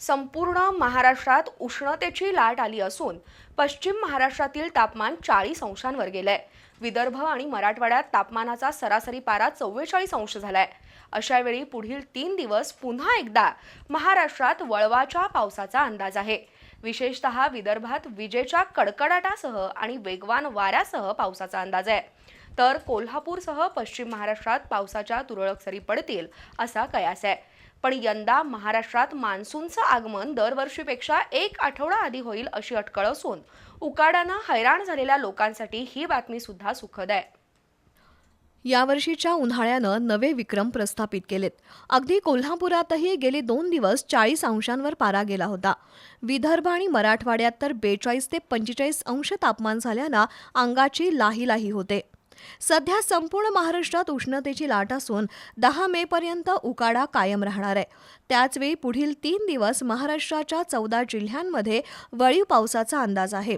संपूर्ण महाराष्ट्रात उष्णतेची लाट आली असून पश्चिम महाराष्ट्रातील तापमान चाळीस अंशांवर गेलंय. विदर्भ आणि मराठवाड्यात तापमानाचा सरासरी पारा चव्वेचाळीस अंश झालाय. अशा वेळी पुढील तीन दिवस पुन्हा एकदा महाराष्ट्रात वळवाच्या पावसाचा अंदाज आहे. विशेषतः विदर्भात विजेच्या कडकडाटासह आणि वेगवान वाऱ्यासह पावसाचा अंदाज आहे. तर कोल्हापूरसह पश्चिम महाराष्ट्रात पावसाच्या तुरळक सरी पडतील असा कयास आहे. पण यंदा महाराष्ट्रात मान्सूनचं आगमन दरवर्षीपेक्षा एक आठवडा आधी होईल अशी अटकळ असून उकाड्यानं हैराण झालेल्या लोकांसाठी ही बातमी सुद्धा सुखद आहे. यावर्षीच्या उन्हाळ्यानं नवे विक्रम प्रस्थापित केलेत. अगदी कोल्हापुरातही गेले दोन दिवस चाळीस अंशांवर पारा गेला होता. विदर्भ आणि मराठवाड्यात तर बेचाळीस ते पंचेचाळीस अंश तापमान झाल्यानं अंगाची लाही लाही होते. सध्या संपूर्ण महाराष्ट्रात उष्णतेची लाट असून दहा मे पर्यंत उकाडा कायम राहणार आहे. त्याचवेळी पुढील तीन दिवस महाराष्ट्राच्या चौदा जिल्ह्यांमध्ये वळीव पावसाचा अंदाज आहे.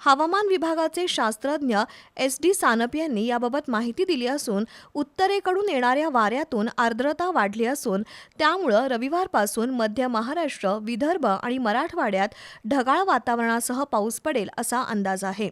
हवामान विभागाचे शास्त्रज्ञ एस डी सानप यांनी याबाबत माहिती दिली असून उत्तरेकडून येणाऱ्या वाऱ्यातून आर्द्रता वाढली असून त्यामुळं रविवारपासून मध्य महाराष्ट्र विदर्भ आणि मराठवाड्यात ढगाळ वातावरणासह पाऊस पडेल असा अंदाज आहे.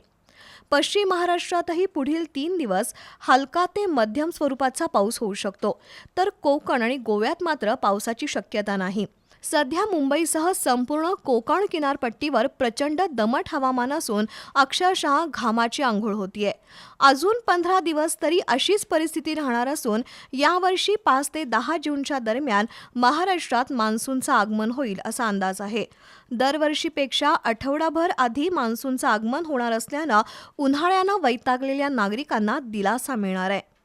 पश्चिम महाराष्ट्रातही पुढील तीन दिवस हलका ते मध्यम स्वरूपाचा पाऊस होऊ शकतो. तर कोकण आणि गोव्यात मात्र पावसाची शक्यता नाही. सध्या मुंबईसह संपूर्ण कोकण किनारपट्टीवर प्रचंड दमट हवामान असून अक्षरशः घामाची आंघोळ होतीये. अजून पंधरा दिवस तरी अशीच परिस्थिती राहणार असून यावर्षी पाच ते दहा जूनच्या दरम्यान महाराष्ट्रात मान्सूनचं आगमन होईल असा अंदाज आहे. दरवर्षीपेक्षा आठवडाभर आधी मान्सूनचं आगमन होणार असल्यानं उन्हाळ्यानं वैतागलेल्या नागरिकांना दिलासा मिळणार आहे.